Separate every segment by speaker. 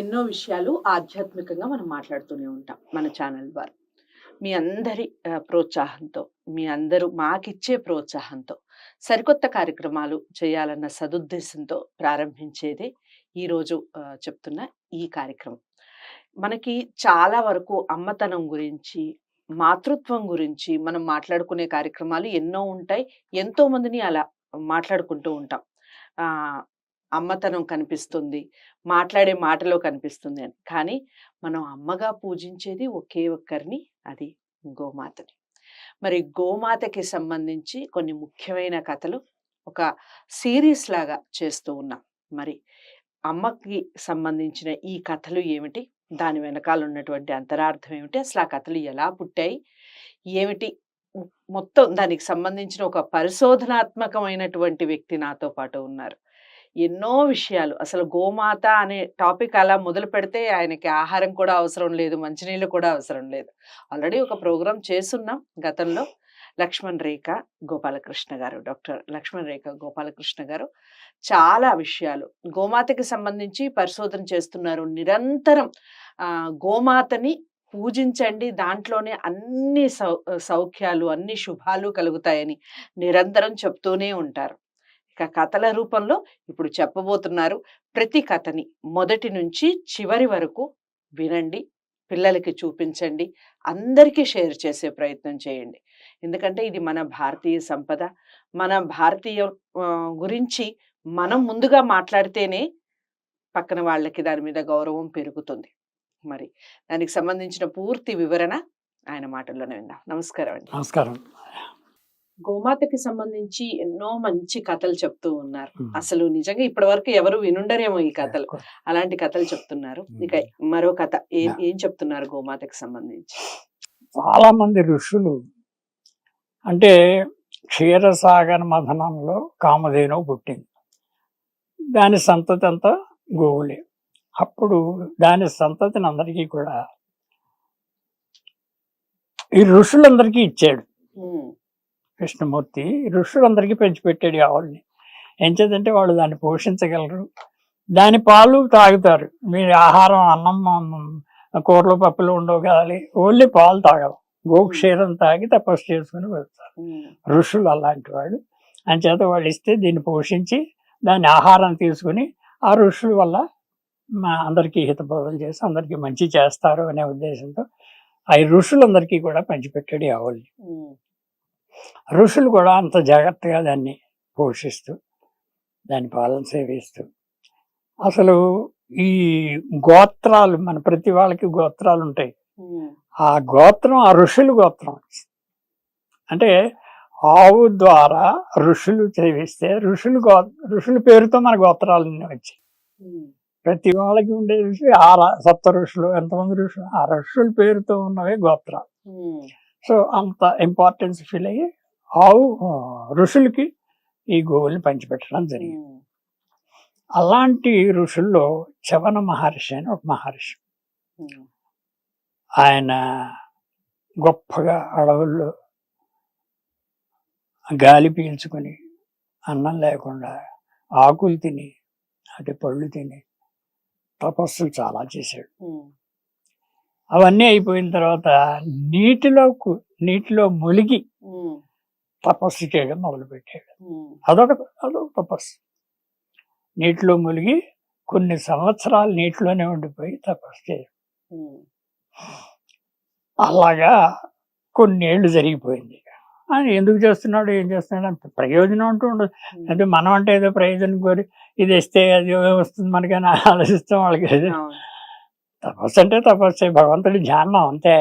Speaker 1: ఎన్నో విషయాలు ఆధ్యాత్మికంగా మనం మాట్లాడుతూనే ఉంటాం మన ఛానల్ ద్వారా. మీ అందరి ప్రోత్సాహంతో మీ అందరూ మాకిచ్చే ప్రోత్సాహంతో సరికొత్త కార్యక్రమాలు చేయాలన్న సదుద్దేశంతో ప్రారంభించేదే ఈరోజు చెప్తున్న ఈ కార్యక్రమం. మనకి చాలా వరకు అమ్మతనం గురించి మాతృత్వం గురించి మనం మాట్లాడుకునే కార్యక్రమాలు ఎన్నో ఉంటాయి. ఎంతో మందిని అలా మాట్లాడుకుంటూ ఉంటాం. అమ్మతనం కనిపిస్తుంది. మాట్లాడే మాటలో కనిపిస్తుంది అని. కానీ మనం అమ్మగా పూజించేది ఒకే ఒక్కరిని అది గోమాతని. మరి గోమాతకి సంబంధించి కొన్ని ముఖ్యమైన కథలు ఒక సిరీస్ లాగా చేస్తూ ఉన్నాం. మరి అమ్మకి సంబంధించిన ఈ కథలు ఏమిటి? దాని వెనకాల ఉన్నటువంటి అంతరార్థం ఏమిటి? అసలు ఆ కథలు ఎలా పుట్టాయి? ఏమిటి? మొత్తం దానికి సంబంధించిన ఒక పరిశోధనాత్మకమైనటువంటి వ్యక్తి నాతో పాటు ఉన్నారు. ఎన్నో విషయాలు. అసలు గోమాత అనే టాపిక్ అలా మొదలు పెడితే ఆయనకి ఆహారం కూడా అవసరం లేదు మంచినీళ్ళు కూడా అవసరం లేదు. ఆల్రెడీ ఒక ప్రోగ్రాం చేస్తున్నాం గతంలో. లక్ష్మణ్ రేఖ గోపాలకృష్ణ గారు డాక్టర్ లక్ష్మణ్ రేఖ గోపాలకృష్ణ గారు. చాలా విషయాలు. గోమాతకి సంబంధించి పరిశోధన చేస్తున్నారు. నిరంతరం గోమాతని పూజించండి. దాంట్లోనే అన్ని సౌ సౌఖ్యాలు అన్ని శుభాలు కలుగుతాయని నిరంతరం చెప్తూనే ఉంటారు. ఇక కథల రూపంలో ఇప్పుడు చెప్పబోతున్నారు. ప్రతి కథని మొదటి నుంచి చివరి వరకు వినండి పిల్లలకి చూపించండి అందరికీ షేర్ చేసే ప్రయత్నం చేయండి. ఎందుకంటే ఇది మన భారతీయ సంపద. మన భారతీయ గురించి మనం ముందుగా మాట్లాడితేనే పక్కన వాళ్ళకి దాని మీద గౌరవం పెరుగుతుంది. మరి దానికి సంబంధించిన పూర్తి వివరణ ఆయన మాటల్లోనే విందాం. నమస్కారం అండి.
Speaker 2: నమస్కారం.
Speaker 1: గోమాతకి సంబంధించి ఎన్నో మంచి కథలు చెప్తూ ఉన్నారు. అసలు నిజంగా ఇప్పటి వరకు ఎవరు వినుండరేమో ఈ కథలు. అలాంటి కథలు చెప్తున్నారు. ఇక మరో కథ. ఏం చెప్తున్నారు గోమాతకి సంబంధించి?
Speaker 2: చాలా మంది ఋషులు అంటే క్షీరసాగర మథనంలో కామధేను పుట్టింది. దాని సంతతి అంతా గోవులే. అప్పుడు దాని సంతతిని అందరికీ కూడా ఈ ఋషులందరికీ ఇచ్చాడు. కృష్ణమూర్తి ఋషులందరికీ పెంచిపెట్టాడు ఆవుల్ని. ఎంచేదంటే వాళ్ళు దాన్ని పోషించగలరు. దాని పాలు తాగుతారు. మీరు ఆహారం అన్నం కూరలు పప్పులు ఉండవు కదాలి ఓన్లీ పాలు తాగలం గోక్షీరం తాగి తపస్సు చేసుకుని వెళ్తారు. ఋషులు అలాంటి వాళ్ళు. అంచేత వాళ్ళు ఇస్తే దీన్ని పోషించి దాని ఆహారం తీసుకుని ఆ ఋషుల వల్ల మా అందరికీ హితబోధలు చేసి అందరికీ మంచి చేస్తారు అనే ఉద్దేశంతో ఆ ఋషులందరికీ కూడా పంచిపెట్టాడు ఆవుల్ని. ఋషులు కూడా అంత జాగ్రత్తగా దాన్ని పోషిస్తూ దాని పాలన సేవిస్తూ. అసలు ఈ గోత్రాలు మన ప్రతి వాళ్ళకి గోత్రాలు ఉంటాయి. ఆ గోత్రం ఆ ఋషులు గోత్రం. అంటే ఆవు ద్వారా ఋషులు సేవిస్తే ఋషులు గో ఋషుల పేరుతో మన గోత్రాలన్నీ వచ్చాయి. ప్రతి వాళ్ళకి ఉండే ఋషి ఆ సప్త ఋషులు ఎంతమంది ఋషులు ఆ ఋషుల పేరుతో ఉన్నవే గోత్రాలు. సో అంత ఇంపార్టెన్స్ ఫీల్ అయ్యి ఆవు ఋషులకి ఈ గోవుల్ని పంచిపెట్టడం జరిగింది. అలాంటి ఋషుల్లో చవన మహర్షి అని ఒక మహర్షి. ఆయన గొప్పగా అడవుల్లో గాలి పీల్చుకొని అన్నం లేకుండా ఆకులు తిని అటు పళ్ళు తిని తపస్సులు చాలా చేశాడు. అవన్నీ అయిపోయిన తర్వాత నీటిలో నీటిలో
Speaker 1: ఉమ్,
Speaker 2: తపస్సు చేయడం మొదలుపెట్టాడు అదొక అదొక తపస్సు. నీటిలో మునిగి కొన్ని సంవత్సరాలు నీటిలోనే ఉండిపోయి తపస్సు చేయడం. అలాగా కొన్నేళ్ళు జరిగిపోయింది. ఆయన ఎందుకు చేస్తున్నాడు ఏం చేస్తున్నాడు అంత ప్రయోజనం అంటూ ఉండదు. అంటే మనం అంటే ఏదో ప్రయోజనం కోరి ఇది ఇస్తే అది వస్తుంది మనకని ఆలోచిస్తాం వాళ్ళకి. తపస్సు అంటే తపస్సు భగవంతుడి ధ్యానం అంతే.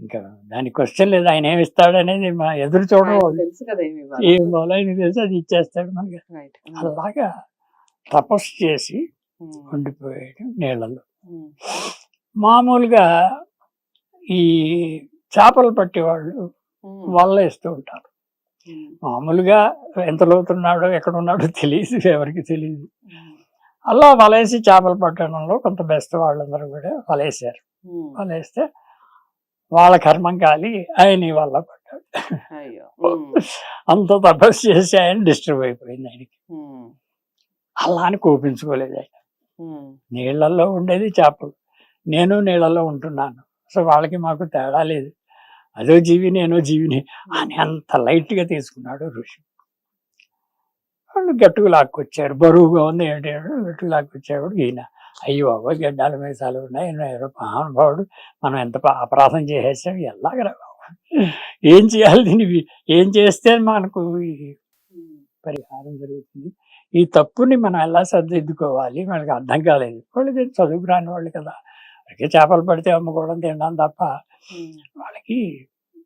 Speaker 2: ఇంకా దాని క్వశ్చన్ లేదు ఆయన ఏమి ఇస్తాడు అనేది మన ఎదురు చూడడం
Speaker 1: తెలుసు కదా.
Speaker 2: ఏం తెలిసి అది ఇచ్చేస్తాడు మనకి. అలాగా తపస్సు చేసి ఉండిపోయాడు నీళ్ళలో మామూలుగా ఈ చేపలు పట్టేవాళ్ళు వల్ల వేస్తూ ఉంటారు. మామూలుగా ఎంత లోతున్నాడో ఎక్కడ ఉన్నాడో తెలియదు ఎవరికి తెలియదు. అలా వలేసి చేపలు పట్టడంలో కొంత బెస్ట్ వాళ్ళందరూ కూడా వలేసారు. వలేస్తే వాళ్ళ కర్మం కాలి ఆయన వల్ల
Speaker 1: ఉమ్,
Speaker 2: అంత తపస్సు చేసి ఆయన డిస్టర్బ్ అయిపోయింది ఆయనకి. అలా అని కోపించుకోలేదు ఆయన.
Speaker 1: ఉమ్,
Speaker 2: నీళ్ళల్లో ఉండేది చేపలు. నేను నీళ్ళల్లో ఉంటున్నాను. సో వాళ్ళకి మాకు తేడా లేదు. అదో జీవి నేనో జీవిని అని అంత లైట్గా తీసుకున్నాడు ఋషి. వాళ్ళు గట్టుకు లాక్కొచ్చారు బరువుగా ఉంది ఏంటి? గట్టుకు లాక్కొచ్చాడు ఈయన. అయ్యో బాబా గడ్డాల మీసాలు ఉన్నాయి ఎవరో మహానుభావుడు మనం ఎంత అపరాధం చేసేసాం ఎలాగరా బాబు? ఏం చేయాలి దీన్ని? ఏం చేస్తే మనకు పరిహారం జరుగుతుంది? ఈ తప్పుని మనం ఎలా సర్దిద్దుకోవాలి? మనకి అర్థం కాలేదు. వాళ్ళకి చదువుకు రాని వాళ్ళు కదా. వాళ్ళకి చేపలు పడితే అమ్ముకోవడం తినడం తప్ప వాళ్ళకి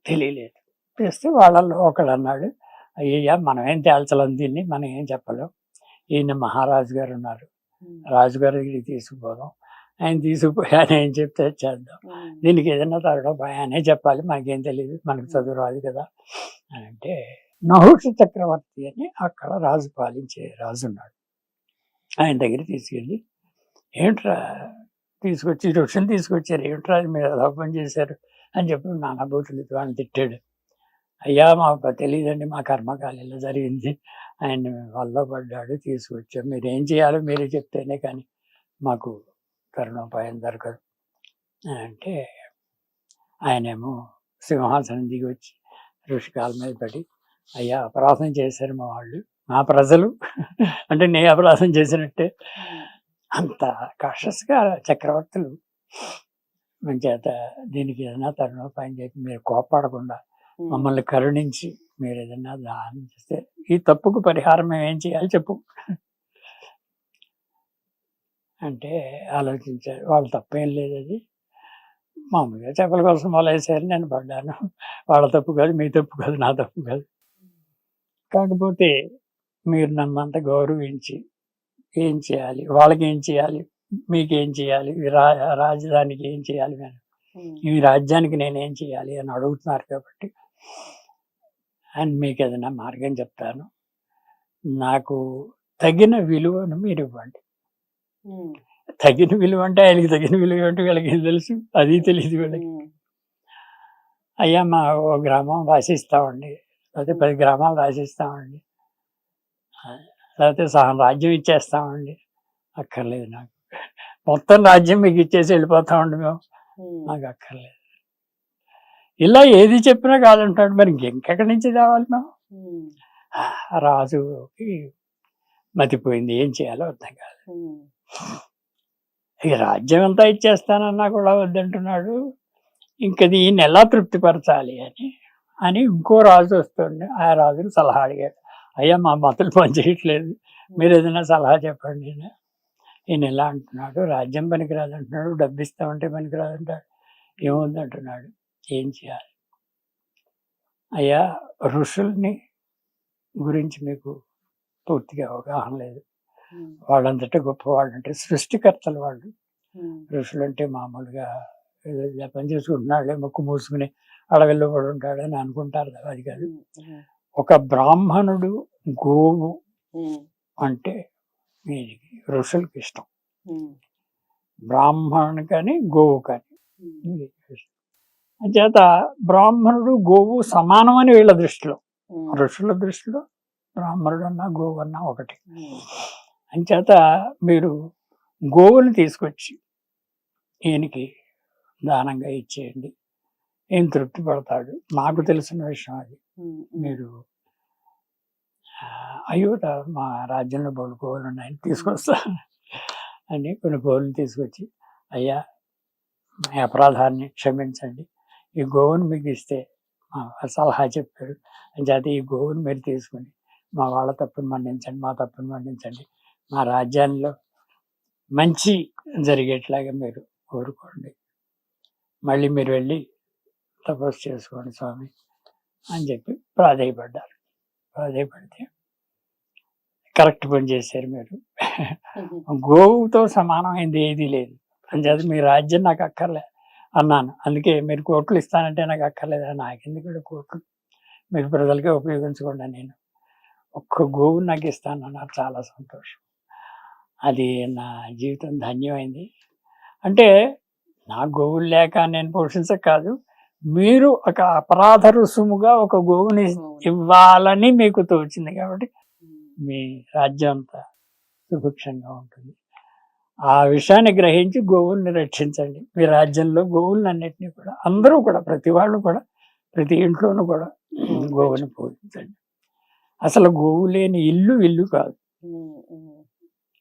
Speaker 2: తెలియలేదు. చేస్తే వాళ్ళల్లో ఒకడు అన్నాడు అయ్యయ్యా మనం ఏం తేల్చలేం దీన్ని మనం ఏం చెప్పలేం. ఈయన మహారాజు గారు ఉన్నారు. రాజుగారి దగ్గరికి తీసుకుపోదాం. ఆయన తీసుకుపోయి ఆయన ఏం చెప్తే చేద్దాం. దీనికి ఏదైనా తరగడం ఆయనే చెప్పాలి మనకేం తెలియదు మనకు చదువు రాదు కదా. అని అంటే నహుష చక్రవర్తి అని అక్కడ రాజు పాలించే రాజు ఉన్నాడు. ఆయన దగ్గర తీసుకెళ్ళి ఏమిట్రా తీసుకొచ్చి ఋషులు తీసుకొచ్చారు ఏమిట్రా మీరు ఎలా పని చేశారు? అని చెప్పి నానా బూతులు వాళ్ళని తిట్టాడు. అయ్యా మాకు తెలియదండి మా కర్మకాలు ఇలా జరిగింది. ఆయన వల్ల పడ్డాడు తీసుకొచ్చాం మీరు ఏం చేయాలో మీరే చెప్తేనే కానీ మాకు తరుణోపాయం దొరకదు. అంటే ఆయనేమో సింహాసనం దిగి వచ్చి ఋషికాల మీద పడి అయ్యా అపరాధం చేశారు మా వాళ్ళు మా ప్రజలు. అంటే నే అపరాధం చేసినట్టే. అంత కాషస్గా చక్రవర్తులు మంచి చేత దీనికి ఏదైనా తరుణోపాయం చెప్పి మీరు
Speaker 1: కోపాడకుండా
Speaker 2: మమ్మల్ని కరుణించి మీరు ఏదైనా దానం చేస్తే ఈ తప్పుకు పరిహారం మేము ఏం చేయాలి చెప్పు. అంటే ఆలోచించారు. వాళ్ళ తప్పేం లేదు అది. మామూలుగా చేపల కోసం మొదలేసారు నేను పడ్డాను. వాళ్ళ తప్పు కాదు మీ తప్పు కాదు నా తప్పు కాదు. కాకపోతే మీరు నన్ను అంత గౌరవించి ఏం చేయాలి? వాళ్ళకి ఏం చేయాలి? మీకేం చేయాలి? రా రాజధానికి ఏం చేయాలి? నేను ఈ రాజ్యానికి నేనేం చేయాలి అని అడుగుతున్నారు కాబట్టి అండ్ మీకు ఏదైనా మార్గం చెప్తాను. నాకు తగిన విలువను మీరు ఇవ్వండి. తగిన విలువ అంటే ఆయనకి తగిన విలువ అంటే వీళ్ళకి తెలుసు? అది తెలియదు వీళ్ళకి. అయ్యా మా ఓ గ్రామం రాసిస్తామండి. లేకపోతే పది గ్రామాలు రాసిస్తామండి. లేకపోతే సగం రాజ్యం ఇచ్చేస్తామండి. అక్కర్లేదు నాకు. మొత్తం రాజ్యం మీకు ఇచ్చేసి వెళ్ళిపోతామండి మేము. నాకు అక్కర్లేదు. ఇలా ఏది చెప్పినా కాదంటాడు. మరి ఇంకెక్కడి నుంచి తేవాలి మేము రాజుకి మతిపోయింది. ఏం చేయాలో అర్థం కాదు ఈ రాజ్యం అంతా ఇచ్చేస్తానన్నా కూడా వద్దంటున్నాడు. ఇంక దీన్ని ఎలా తృప్తిపరచాలి అని అని ఇంకో రాజు వస్తుండే. ఆ రాజుని సలహా అడిగాడు. అయ్యా మా మతులు పనిచేయట్లేదు మీరు ఏదైనా సలహా చెప్పండి. ఈయన ఎలా అంటున్నాడు. రాజ్యం పనికిరాదు అంటున్నాడు డబ్బు ఇస్తామంటే పనికిరాదు అంటాడు ఏముంది అంటున్నాడు ఏం చేయాలి? అయ్యా ఋషుల్ని గురించి మీకు పూర్తిగా అవగాహన లేదు. వాళ్ళంతటా గొప్పవాళ్ళు అంటే సృష్టికర్తలు వాళ్ళు. ఋషులు అంటే మామూలుగా పని చేసుకుంటున్నాడులే ముక్కు మూసుకుని అడవిలో పడి ఉంటాడని అనుకుంటారు కదా అది కాదు. ఒక బ్రాహ్మణుడు గోవు అంటే వీరికి ఋషులకి ఇష్టం. బ్రాహ్మణుని కానీ గోవు కానీ. అంచేత బ్రాహ్మణుడు గోవు సమానమని వీళ్ళ దృష్టిలో. ఋషుల దృష్టిలో బ్రాహ్మణుడు అన్నా గోవు అన్నా ఒకటి అంచేత మీరు గోవుని తీసుకొచ్చి ఈయనకి దానంగా ఇచ్చేయండి. ఏం తృప్తి పడతాడు? నాకు తెలిసిన విషయం అది. మీరు ఆ, అయ్యోట మా రాజ్యంలో బోలు గోవులు ఉన్నాయని తీసుకొస్తా అని కొన్ని గోవులు తీసుకొచ్చి అయ్యా మీ అపరాధాన్ని క్షమించండి. ఈ గోవును మీకు ఇస్తే మా సలహా చెప్పారు. అంచేత ఈ గోవును మీరు తీసుకుని మా వాళ్ళ తప్పును మన్నించండి మా తప్పును మన్నించండి. మా రాజ్యాల్లో మంచి జరిగేట్లాగా మీరు కోరుకోండి. మళ్ళీ మీరు వెళ్ళి తపస్సు చేసుకోండి స్వామి అని చెప్పి ప్రాధేయపడ్డారు. ప్రాధేయపడితే కరెక్ట్ పని చేశారు మీరు. గోవుతో సమానమైంది ఏదీ లేదు. అంచేత మీ రాజ్యం నాకు అక్కర్లే. అన్నాను. అందుకే మీరు కోట్లు ఇస్తానంటే నాకు అక్కర్లేదు నాకు ఎందుకు ఈడ కోట్లు? మీరు ప్రజలకే ఉపయోగించకుండా నేను ఒక్క గోవు నాకు ఇస్తాను నాకు చాలా సంతోషం. అది నా జీవితం ధన్యమైంది. అంటే నా గోవులు లేక నేను పోషించక కాదు మీరు ఒక అపరాధ రుసుముగా ఒక గోవుని ఇవ్వాలని మీకు తోచింది కాబట్టి మీ రాజ్యం అంతా సుభిక్షంగా ఉంటుంది. ఆ విషయాన్ని గ్రహించి గోవుల్ని రక్షించండి. మీ రాజ్యంలో గోవుల్ని అన్నిటినీ కూడా అందరూ కూడా ప్రతి వాళ్ళు కూడా ప్రతి ఇంట్లోనూ కూడా గోవుని పూజించండి. అసలు గోవు లేని ఇల్లు ఇల్లు కాదు.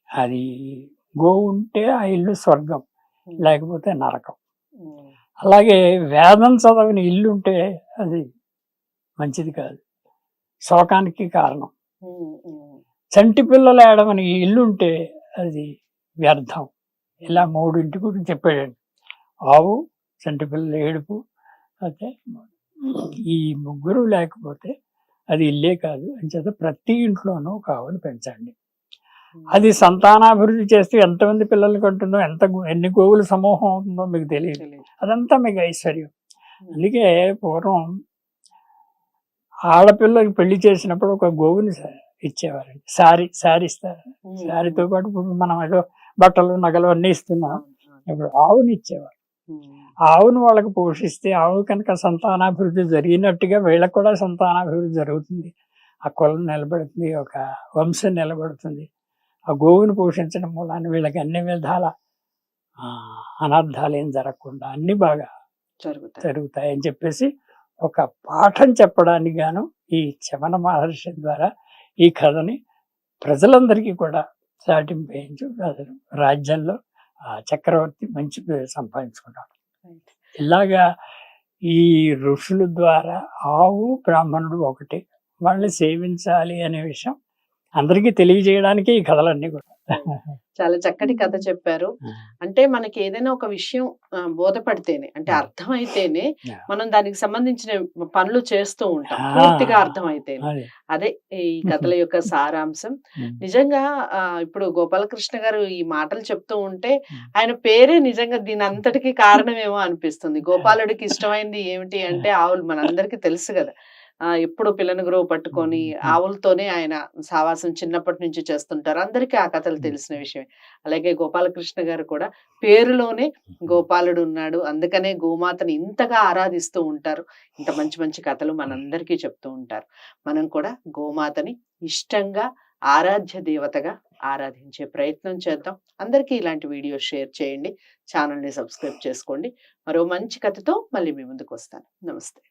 Speaker 2: అది గోవు ఉంటే ఆ ఇల్లు స్వర్గం లేకపోతే నరకం. అలాగే వేదం చదవని ఇల్లు ఉంటే అది మంచిది కాదు. శోకానికి కారణం. చంటి పిల్లలు ఏడమని ఇల్లు ఉంటే అది వ్యర్థం. ఇలా మూడింటి గురించి చెప్పాడండి. ఆవు పిల్లల ఏడుపు అయితే ఈ ముగ్గురు లేకపోతే అది ఇల్లే కాదు. అని చేత ప్రతి ఇంట్లోనూ ఒక ఆవుని పెంచండి. అది సంతానాభివృద్ధి చేస్తే ఎంతమంది పిల్లలు కంటుందో ఎంత ఎన్ని గోవుల సమూహం అవుతుందో మీకు తెలియదు. అదంతా మీకు ఐశ్వర్యం. అందుకే పూర్వం ఆడపిల్లకి పెళ్ళి చేసినప్పుడు ఒక గోవుని ఇచ్చేవారండి. సారీ సారీ ఇస్తారు. సారీతో పాటు మనం ఏదో బట్టలు నగలు అన్నీ ఇస్తున్నాం. ఇప్పుడు ఆవుని ఇచ్చేవారు ఆవును వాళ్ళకి పోషిస్తే ఆవు కనుక సంతానాభివృద్ధి జరిగినట్టుగా వీళ్ళకి కూడా సంతానాభివృద్ధి జరుగుతుంది. ఆ కులం నిలబడుతుంది ఒక వంశం నిలబడుతుంది. ఆ గోవుని పోషించడం మూలాన్ని వీళ్ళకి అన్ని విధాల అనర్థాలు ఏం జరగకుండా అన్ని బాగా
Speaker 1: జరుగుతాయి.
Speaker 2: జరుగుతాయి అని చెప్పేసి ఒక పాఠం చెప్పడానికి గాను ఈ చమన మహర్షి ద్వారా ఈ కథని ప్రజలందరికీ కూడా చాటింపేయించు అతను రాజ్యంలో ఆ చక్రవర్తి మంచి పేరు సంపాదించుకున్నాడు. ఇలాగా ఈ ఋషుల ద్వారా ఆవు బ్రాహ్మణుడు ఒకటి వాళ్ళని సేవించాలి అనే విషయం అందరికీ తెలియజేయడానికి ఈ కథలన్నీ కూడా.
Speaker 1: చాలా చక్కటి కథ చెప్పారు అంటే మనకి ఏదైనా ఒక విషయం బోధపడితేనే అంటే. అర్థమైతేనే. మనం దానికి సంబంధించిన పనులు చేస్తూ ఉంటాం. పూర్తిగా అర్థమైతేనే
Speaker 2: అదే
Speaker 1: ఈ కథల యొక్క సారాంశం. నిజంగా ఇప్పుడు గోపాలకృష్ణ గారు ఈ మాటలు చెప్తూ ఉంటే. ఆయన పేరే నిజంగా దీని అంతటికి కారణమేమో అనిపిస్తుంది గోపాలుడికి ఇష్టమైంది ఏమిటి అంటే ఆవులు మనందరికీ తెలుసు కదా ఎప్పుడు పిల్లని గ్రోవ్ పట్టుకొని. ఆవులతోనే ఆయన సావాసం చిన్నప్పటి నుంచి చేస్తుంటారు. అందరికీ ఆ కథలు తెలిసిన విషయమే. అలాగే గోపాలకృష్ణ గారు కూడా పేరులోనే గోపాలుడు ఉన్నాడు. అందుకనే గోమాతని ఇంతగా ఆరాధిస్తూ ఉంటారు. ఇంత మంచి మంచి కథలు మనందరికీ చెప్తూ ఉంటారు. మనం కూడా గోమాతని ఇష్టంగా ఆరాధ్య దేవతగా ఆరాధించే ప్రయత్నం చేద్దాం. అందరికీ ఇలాంటి వీడియో షేర్ చేయండి. ఛానల్ని సబ్స్క్రైబ్ చేసుకోండి. మరో మంచి కథతో మళ్ళీ మీ ముందుకు వస్తాను. నమస్తే.